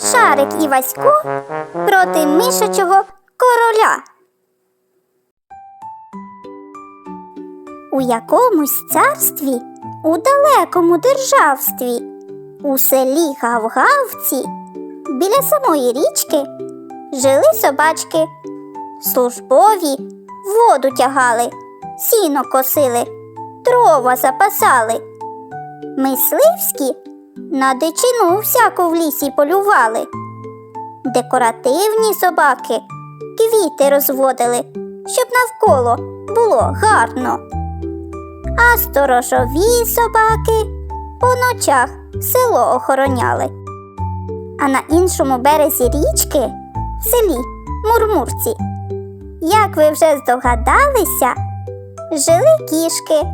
Шарик і Васько проти мишачого короля. У якомусь царстві, у далекому державстві, у селі Гавгавці, біля самої річки, жили собачки. Службові воду тягали, сіно косили, дрова запасали. Мисливські на дичину всяку в лісі полювали. Декоративні собаки квіти розводили, щоб навколо було гарно. А сторожові собаки по ночах село охороняли. А на іншому березі річки, в селі Мурмурці, як ви вже здогадалися, жили кішки.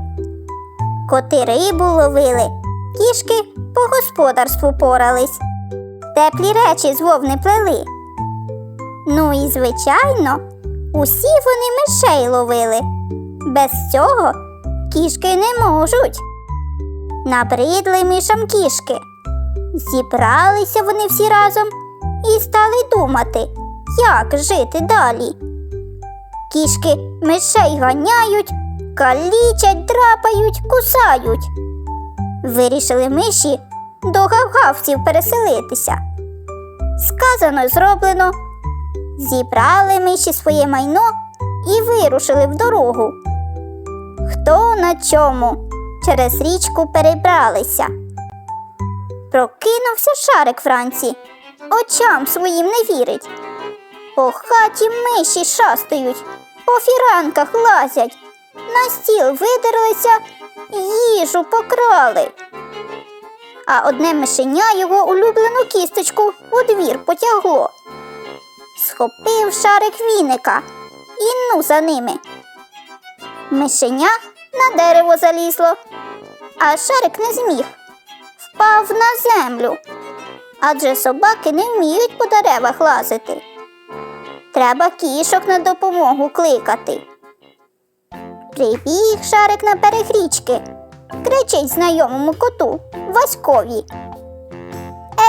Коти рибу ловили, кішки по господарству порались, теплі речі з вовни плели. Ну і, звичайно, усі вони мишей ловили. Без цього кішки не можуть. Набридли мишам кішки. Зібралися вони всі разом і стали думати, як жити далі. Кішки мишей ганяють, калічать, драпають, кусають. Вирішили миші до гавгавців переселитися. Сказано, зроблено. Зібрали миші своє майно і вирушили в дорогу. Хто на чому через річку перебралися. Прокинувся шарик вранці, очам своїм не вірить. По хаті миші шастають, по фіранках лазять, на стіл видерлися, їжу покрали. А одне мишеня його улюблену кісточку у двір потягло. Схопив шарик віника і ну за ними. Мишеня на дерево залізло, а шарик не зміг. Впав на землю. Адже собаки не вміють по деревах лазити. Треба кішок на допомогу кликати. Прибіг шарик на берег річки, кричить знайомому коту Васькові.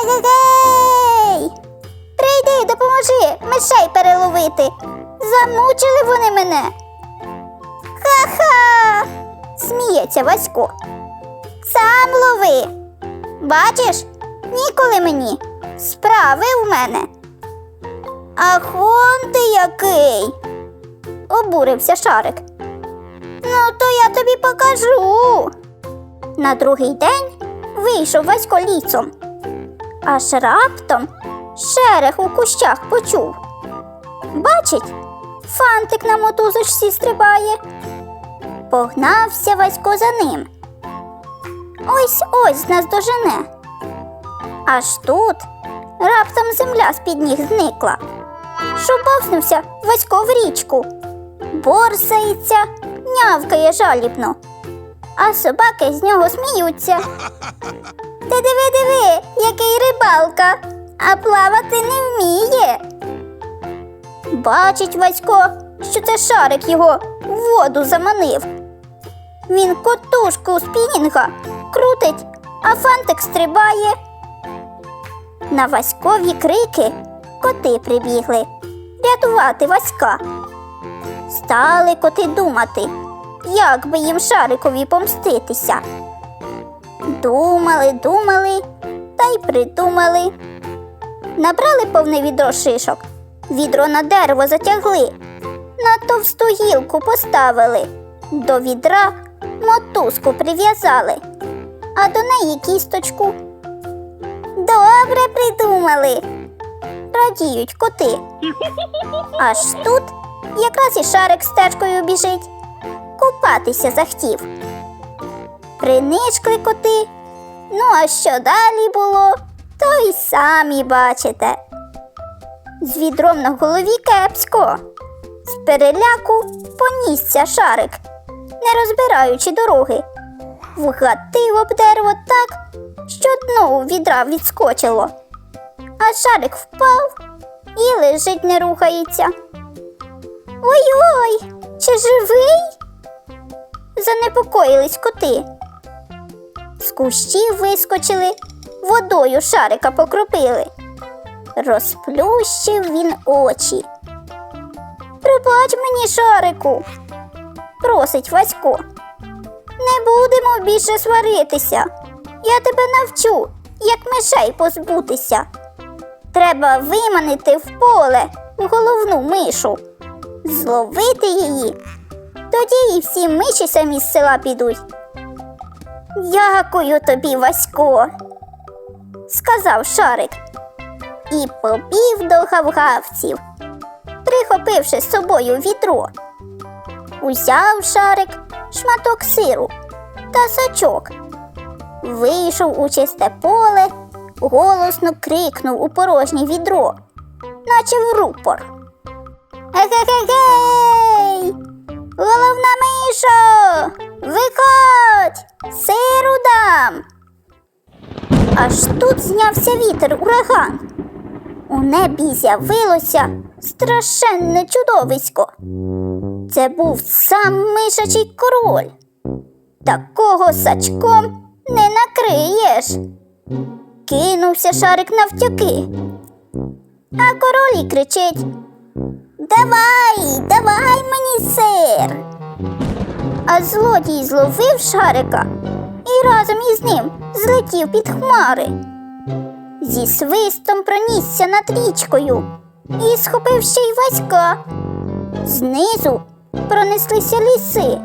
Егегей! Прийди, допоможи мишей переловити. Замучили вони мене. Ха-ха! сміється Васько. Сам лови. Бачиш, ніколи мені. Справи в мене. Ах, он ти який. обурився Шарик. Ну, то я тобі покажу. На другий день вийшов Васько лісом. Аж раптом шерех у кущах почув. Бачить, фантик на мотузочці стрибає. Погнався Васько за ним. Ось ось нас дожене. Аж тут раптом земля з-під ніг зникла. Шубовснувся Васько в річку, борсається, нявкає жалібно, а собаки з нього сміються. Ти диви, диви, який рибалка, а плавати не вміє. Бачить Васько, що це шарик його в воду заманив. Він котушку спінінга крутить, а фантик стрибає. На Васькові крики коти прибігли рятувати Васька. Стали коти думати, як би їм шарикові помститися. Думали, думали та й придумали. Набрали повне відро шишок, відро на дерево затягли, на товсту гілку поставили, до відра мотузку прив'язали, а до неї кісточку. Добре придумали. Радіють коти. Аж тут якраз і шарик стежкою біжить. Купатися захтів. Принишкли коти. Ну, а що далі було, то й самі бачите. З відром на голові кепсько. З переляку понісся шарик, не розбираючи дороги. Вгатив об дерево так, що дно у відра відскочило. А шарик впав і лежить не рухається. Ой-ой, чи живий? Занепокоїлись коти. З кущів вискочили, водою шарика покропили. Розплющив він очі. Пробач мені, шарику, просить Васько. Не будемо більше сваритися. Я тебе навчу, як мишей позбутися. Треба виманити в поле головну мишу, зловити її. Тоді і всі миші самі з села підуть. Дякую тобі, Васько, сказав Шарик і побів до гавгавців, прихопивши з собою відро. Узяв шарик шматок сиру та сачок, вийшов у чисте поле, голосно крикнув у порожнє відро, наче в рупор. Егегегей! Головна мишо! Виходь! Сиру дам! Аж тут знявся вітер ураган. У небі з'явилося страшенне чудовисько. Це був сам мишачий король. Такого сачком не накриєш. Кинувся шарик навтяки. А король і кричить: Давай, давай мені сир. А злодій зловив шарика і разом із ним злетів під хмари. Зі свистом пронісся над річкою і схопив ще й Васька. Знизу пронеслися ліси,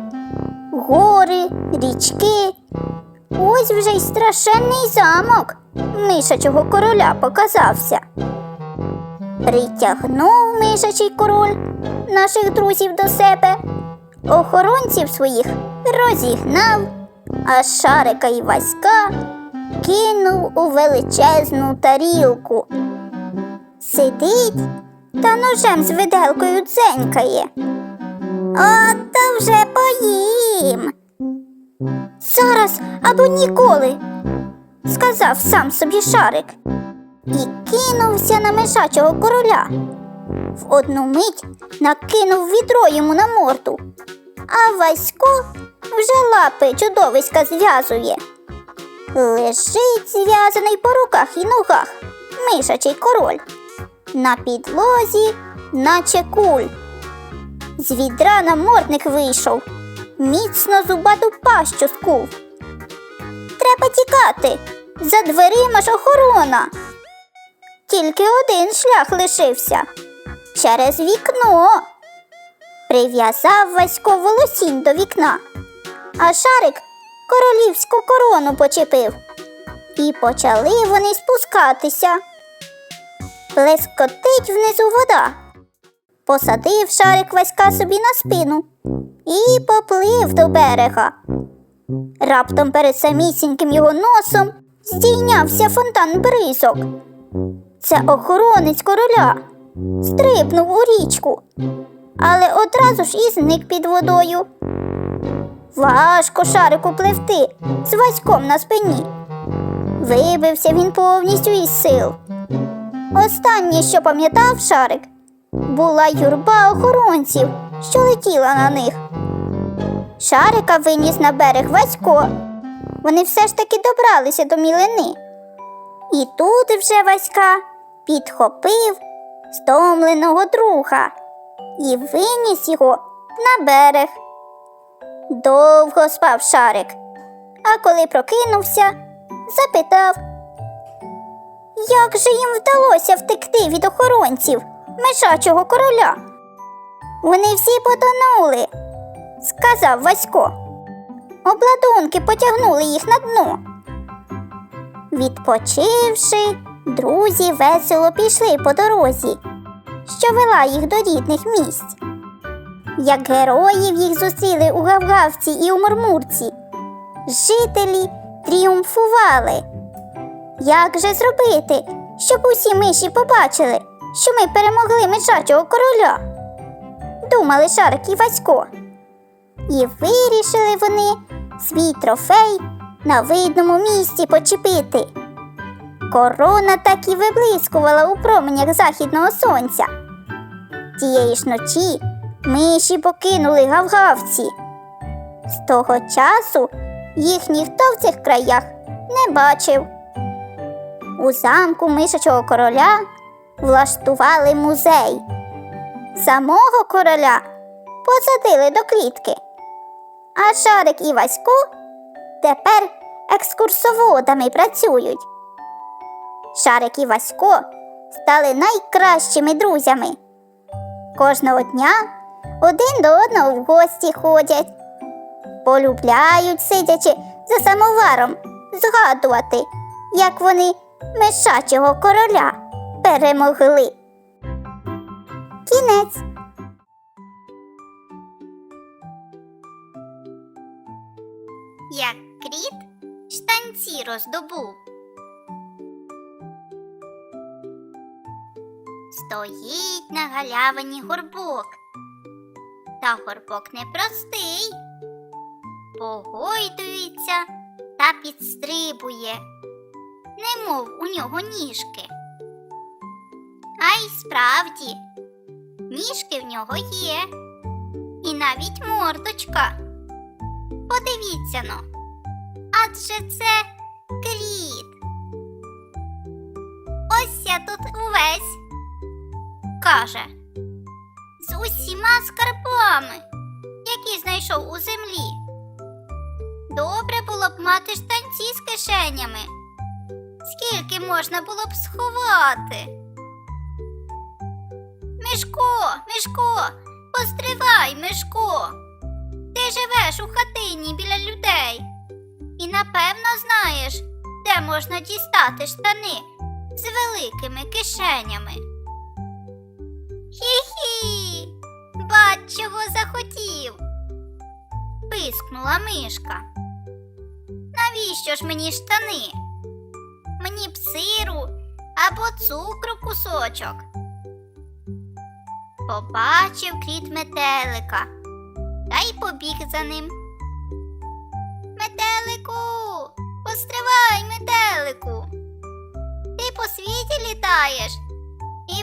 гори, річки. Ось вже й страшенний замок мишачого короля показався. Притягнув мишачий король наших друзів до себе, охоронців своїх розігнав, а шарика і васька кинув у величезну тарілку. Сидить та ножем з виделкою дзенькає. От то вже поїм. Зараз або ніколи, сказав сам собі шарик і кинувся на мишачого короля. В одну мить накинув відро йому на морду, а Васько вже лапи чудовиська зв'язує. Лежить зв'язаний по руках і ногах мишачий король. На підлозі, наче куль. З відра намордник вийшов, міцно зубату пащу скув. Треба тікати, за дверима ж охорона. Тільки один шлях лишився через вікно. Прив'язав Васько волосінь до вікна, а шарик королівську корону почепив. І почали вони спускатися. Плескотить внизу вода. Посадив шарик Васька собі на спину і поплив до берега. Раптом перед самісіньким його носом здійнявся фонтан бризок. Це охоронець короля. Стрибнув у річку, але одразу ж і зник під водою. Важко шарику пливти з васьком на спині. Вибився він повністю із сил. Останнє, що пам'ятав шарик, була юрба охоронців, що летіла на них. Шарика виніс на берег Васько. Вони все ж таки добралися до мілини. І тут вже Васька підхопив стомленого друга і виніс його на берег. Довго спав шарик, а коли прокинувся, запитав, як же їм вдалося втекти від охоронців мишачого короля? Вони всі потонули, сказав Васько. Обладунки потягнули їх на дно. Відпочивши, друзі весело пішли по дорозі, що вела їх до рідних місць. Як героїв їх зустріли у Гавгавці і у Мурмурці. Жителі тріумфували. Як же зробити, щоб усі миші побачили, що ми перемогли мишачого короля? Думали Шарик і Васько. І вирішили вони свій трофей на видному місці почепити. Корона так і виблискувала у променях західного сонця. Тієї ж ночі миші покинули гавгавці. З того часу їх ніхто в цих краях не бачив. У замку мишачого короля влаштували музей. Самого короля посадили до клітки, а Шарик і Васько тепер екскурсоводами працюють. Шарик і Васько стали найкращими друзями. Кожного дня один до одного в гості ходять, полюбляють, сидячи за самоваром, згадувати, як вони мишачого короля перемогли. Кінець. Як кріт штанці роздобув. Стоїть на галявині горбок. Та горбок непростий. Погойдується та підстрибує, немов у нього ніжки. А й справді, ніжки в нього є, і навіть мордочка. Подивіться но, адже це кріт. Ось я тут увесь, каже, з усіма скарбами, які знайшов у землі. Добре було б мати штанці з кишенями. Скільки можна було б сховати? Мишко, Мишко, постривай, Мишко. Ти живеш у хатині біля людей і напевно знаєш, де можна дістати штани з великими кишенями. Хі-хі, бач, чого захотів. Пискнула мишка. Навіщо ж мені штани? Мені б сиру або цукру кусочок. Побачив кріт метелика та й побіг за ним. Метелику, постривай, метелику. Ти по світі літаєш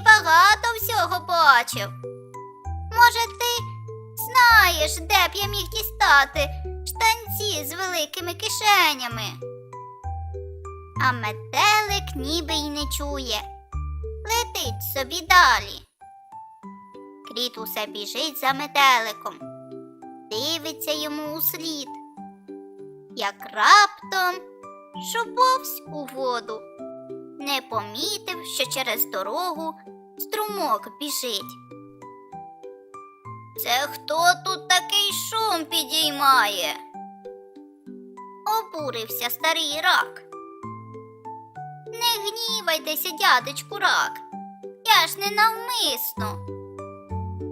і багато всього бачив. Може, ти знаєш, де б я міг дістати штанці з великими кишенями. А метелик ніби й не чує. Летить собі далі. Кріт усе біжить за метеликом, дивиться йому у слід. Як раптом шуповсь у воду, не помітив, що через дорогу струмок біжить. Це хто тут такий шум підіймає? Обурився старий рак. Не гнівайтеся, дядечку рак. Я ж не навмисно.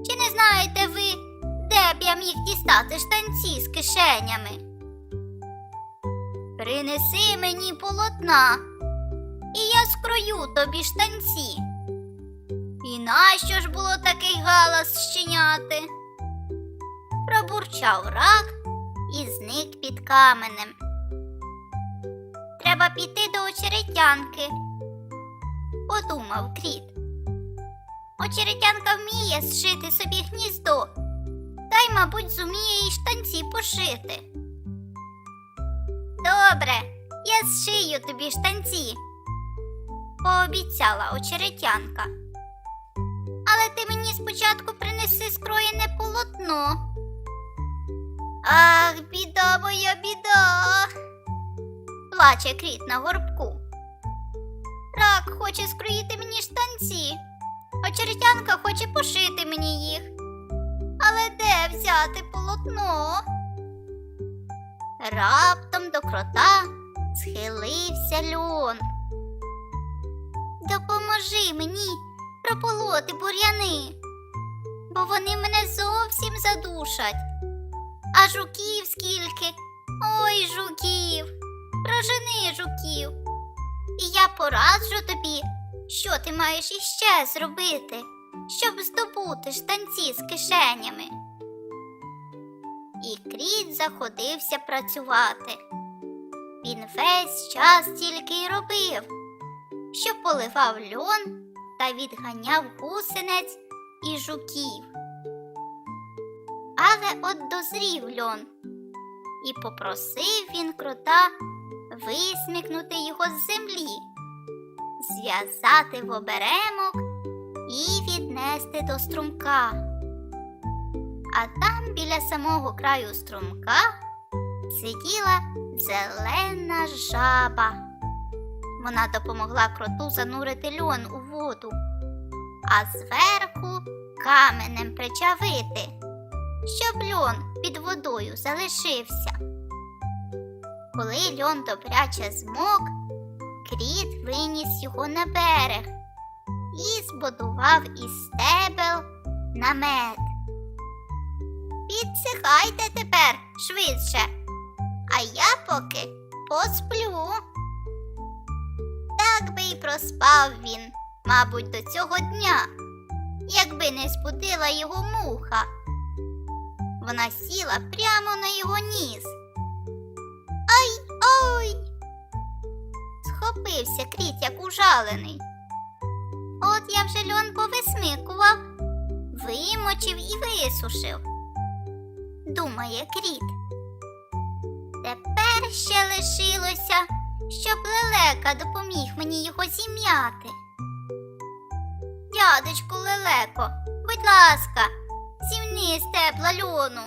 Чи не знаєте ви, де б я міг дістати штанці з кишенями? Принеси мені полотна, і я скрою тобі штанці. І нащо ж було такий галас щеняти? Пробурчав рак і зник під каменем. Треба піти до очеретянки, подумав кріт. Очеретянка вміє зшити собі гніздо, та й, мабуть, зуміє й штанці пошити. Добре, я зшию тобі штанці, пообіцяла очеретянка. Але ти мені спочатку принеси скроєне полотно. Ах, біда моя біда. плаче кріт на горбку. Рак хоче скроїти мені штанці, очеретянка хоче пошити мені їх. Але де взяти полотно? Раптом до крота схилився льон. Допоможи мені прополоти бур'яни, бо вони мене зовсім задушать. А жуків скільки? Ой, жуків, прожени жуків. І я пораджу тобі, що ти маєш іще зробити, щоб здобути штанці з кишенями. І кріт заходився працювати. Він весь час тільки й робив, що поливав льон та відганяв гусенець і жуків. Але от дозрів льон, і попросив він крота висмикнути його з землі, зв'язати в оберемок і віднести до струмка. А там біля самого краю струмка сиділа зелена жаба. Вона допомогла кроту занурити льон у воду, а зверху каменем причавити, щоб льон під водою залишився. Коли льон добряче змок, кріт виніс його на берег і збудував із стебел намет. Підсихайте тепер швидше, а я поки посплю. Так би й проспав він, мабуть, до цього дня, якби не збудила його муха. Вона сіла прямо на його ніс. Ай ой. Схопився кріт, як ужалений. От я вже льон повисмикував, вимочив і висушив. Думає кріт. Тепер ще лишилося, щоб лелека допоміг мені його зім'яти. Дядечку лелеко, будь ласка, зімни з тепла льону.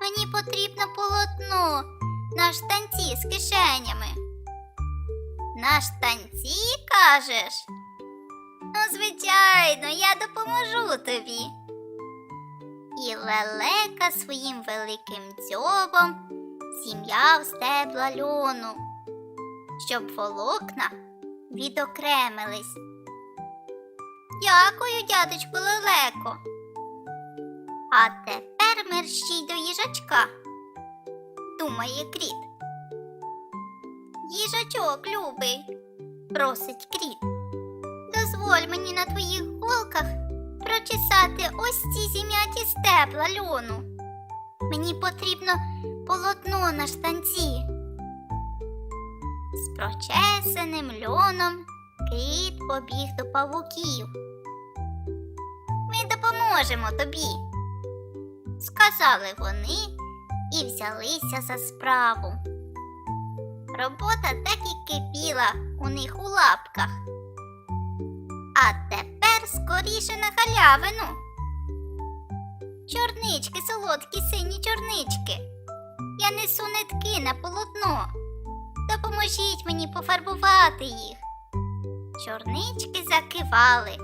Мені потрібно полотно на штанці з кишенями. На штанці, кажеш? Ну, звичайно, я допоможу тобі. І лелека своїм великим дзьобом зім'яв стебла льону, щоб волокна відокремились. Дякую, дядечку лелеко. А тепер мерщій до їжачка, думає кріт. Їжачок любий, просить кріт. Дозволь мені на твоїх голках прочесати ось ці зім'яті стебла льону. Мені потрібно полотно на штанці. З прочесаним льоном кит побіг до павуків. Ми допоможемо тобі, сказали вони і взялися за справу. Робота так і кипіла у них у лапках. А тепер скоріше на халявину. Чорнички, солодкі сині чорнички. Я несу нитки на полотно. Допоможіть мені пофарбувати їх. Чорнички закивали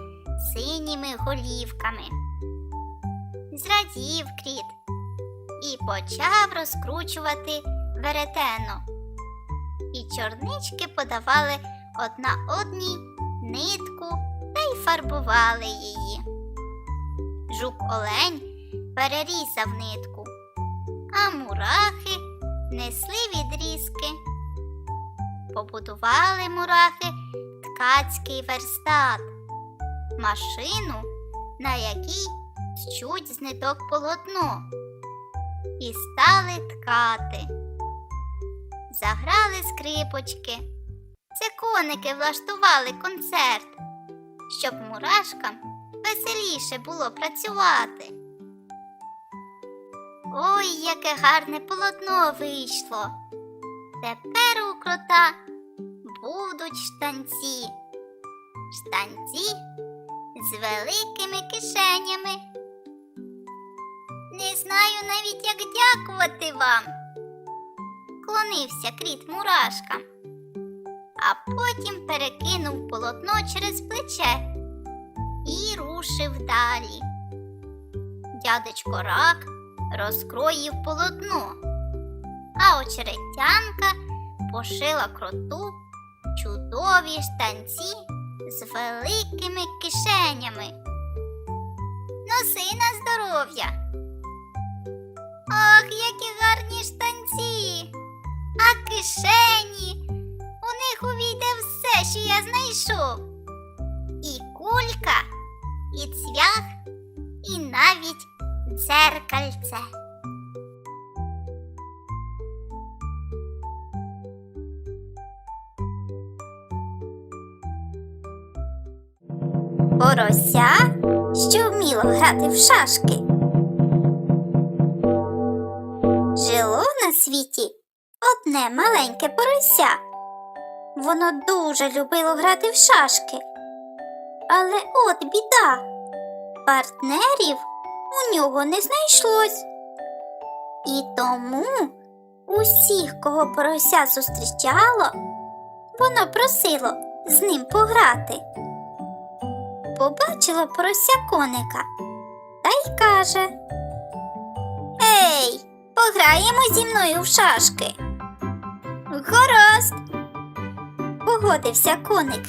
синіми голівками. Зрадів кріт і почав розкручувати веретено. І чорнички подавали одна одній нитку та й фарбували її. Жук олень перерізав нитку, а мурахи несли відрізки. Побудували мурахи ткацький верстат, машину, на якій щуть з ниток полотно, і стали ткати. Заграли скрипочки. Це коники влаштували концерт, щоб мурашкам веселіше було працювати. Ой, яке гарне полотно вийшло. Тепер у крота будуть штанці. Штанці з великими кишенями. Не знаю навіть, як дякувати вам. Клонився кріт мурашкам а потім перекинув полотно через плече і рушив далі. Дядечко рак розкроїв полотно, а очеретянка пошила кроту чудові штанці з великими кишенями. Носи на здоров'я. Ах, які гарні штанці, а кишені. У них увійде все, що я знайшов. І кулька, і цвях, і навіть дзеркальце. Порося, що вміло грати в шашки. Жило на світі одне маленьке порося. Воно дуже любило грати в шашки. Але от біда. Партнерів у нього не знайшлось. І тому усіх, кого порося зустрічало, воно просило з ним пограти. Побачило порося коника та й каже: Ей, пограємо зі мною в шашки. Гаразд, погодився коник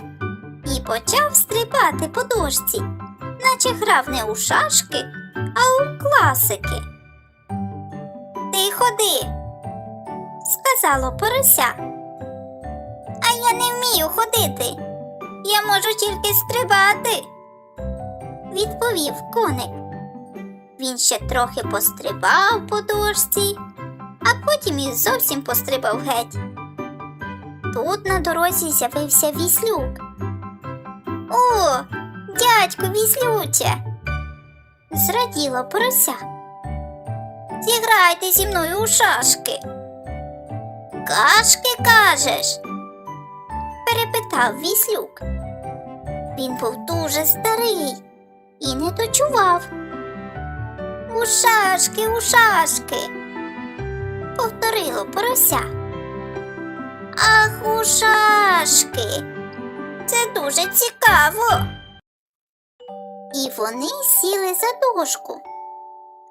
і почав стрибати по дошці, наче грав не у шашки, а у класики. Ти ходи, сказало порося. А я не вмію ходити. Я можу тільки стрибати, відповів коник. Він ще трохи пострибав по дошці, а потім і зовсім пострибав геть. Тут на дорозі з'явився віслюк. О, дядько віслюче. Зраділо порося. Зіграйте зі мною у шашки. Кашки кажеш? перепитав віслюк. Він був дуже старий і не дочував. У шашки, у шашки, повторило порося. Ах, у шашки. Це дуже цікаво. І вони сіли за дошку.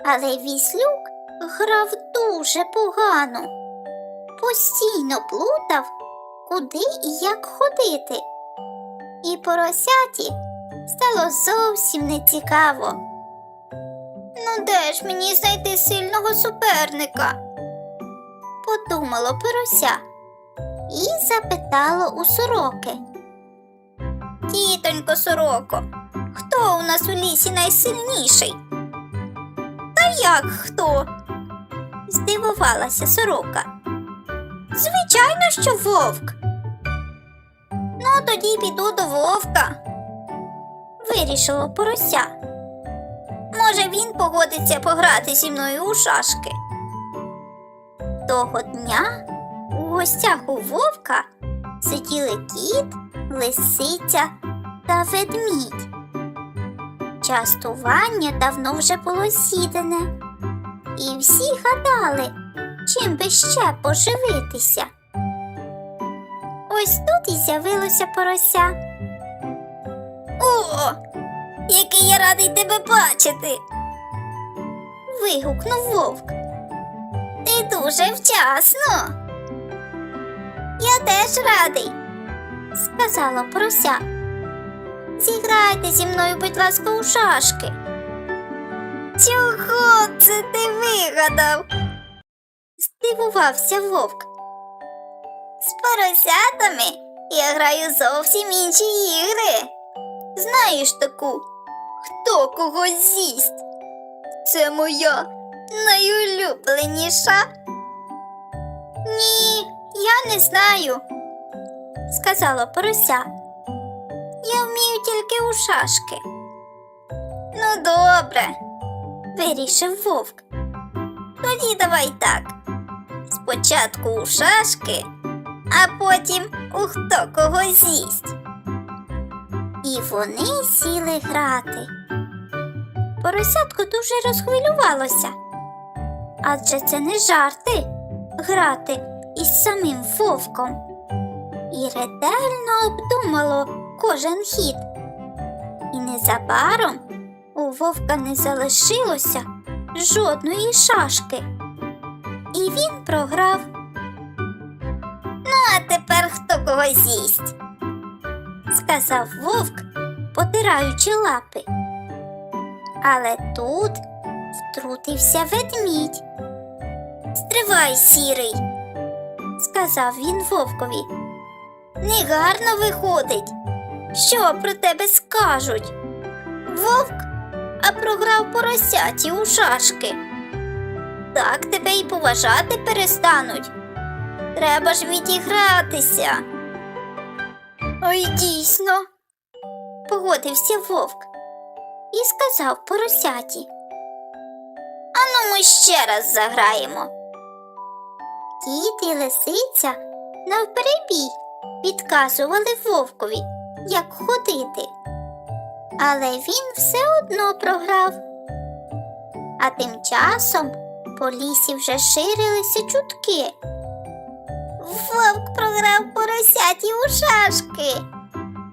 Але віслюк грав дуже погано, постійно плутав, куди і як ходити. І поросяті стало зовсім нецікаво. Ну, де ж мені знайти сильного суперника? подумало порося і запитало у сороки. Тітонько сороко, хто у нас у лісі найсильніший? Та як хто? здивувалася сорока. Звичайно, що вовк. Ну, тоді піду до вовка. Вирішило порося. Може, він погодиться пограти зі мною у шашки. Того дня у гостях у вовка сиділи кіт, лисиця та ведмідь. Частування давно вже було з'їдене, і всі гадали, чим би ще поживитися. Ось тут і з'явилося порося. О, який я радий тебе бачити. вигукнув вовк. Ти дуже вчасно. Я теж радий, сказала порося. Зіграйте зі мною, будь ласка, у шашки. Чого це ти вигадав? здивувався вовк. З поросятами я граю зовсім інші ігри. Знаєш таку, хто кого з'їсть? Це моя найулюбленіша. Ні, я не знаю, сказала порося. Я вмію тільки у шашки. Ну, добре, вирішив вовк. Тоді давай так. Спочатку у шашки, а потім у хто кого з'їсть. І вони сіли грати. Поросятко дуже розхвилювалося. Адже це не жарти грати із самим вовком. І ретельно обдумало кожен хід. І незабаром у вовка не залишилося жодної шашки. І він програв. Ну, а тепер хто кого з'їсть, сказав вовк, потираючи лапи. Але тут втрутився ведмідь. Стривай, сірий, сказав він вовкові. Негарно виходить. Що про тебе скажуть? Вовк, а програв поросяті у шашки. Так тебе й поважати перестануть. Треба ж відігратися. Ой, дійсно, погодився вовк і сказав поросяті. Ану ми ще раз заграємо. Кіт і лисиця навперебій підказували вовкові, як ходити. але він все одно програв. А тим часом по лісі вже ширилися чутки. Програв поросяті у шашки.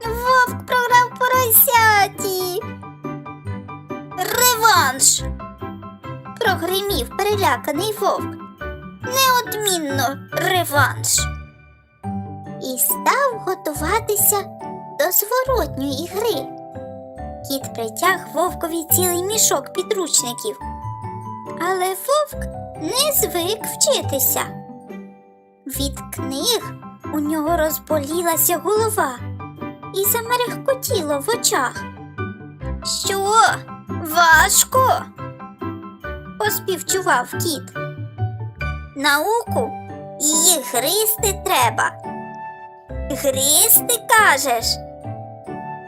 Вовк програв поросяті. Реванш. прогримів переляканий вовк. Неодмінно реванш. І став готуватися до зворотньої гри. Кіт притяг вовкові цілий мішок підручників. Але вовк не звик вчитися. Від книг у нього розболілася голова і замерехкотіло в очах. Що? Важко? поспівчував кіт. Науку її гризти треба. Гризти кажеш?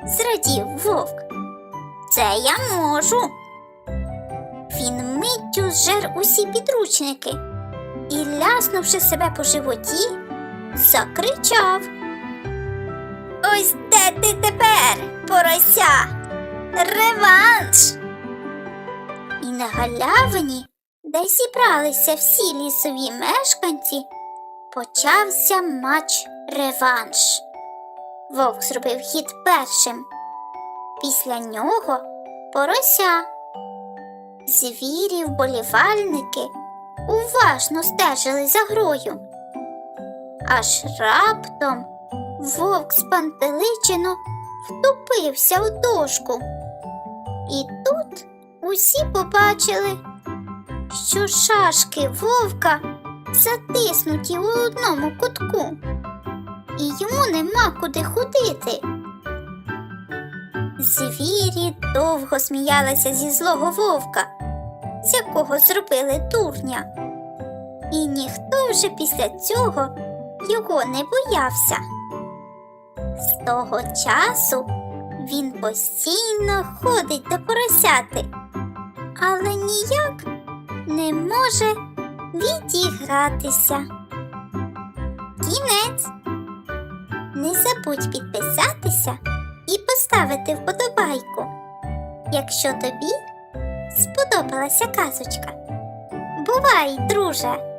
зрадів вовк. Це я можу. Він миттю зжер усі підручники і, ляснувши себе по животі, закричав. Ось де ти тепер, порося? Реванш! І на галявині, де зібралися всі лісові мешканці, почався матч реванш. Вовк зробив хід першим. Після нього порося. Звірі вболівальники уважно стежили за грою. Аж раптом вовк спантеличено втупився в дошку. І тут усі побачили, що шашки вовка затиснуті у одному кутку, і йому нема куди ходити. Звірі довго сміялися зі злого вовка, з якого зробили дурня. І ніхто вже після цього його не боявся. З того часу він постійно ходить до поросяти, але ніяк не може відігратися. Кінець. Не забудь підписатися і поставити вподобайку, якщо тобі сподобалася казочка. Бувай, друже!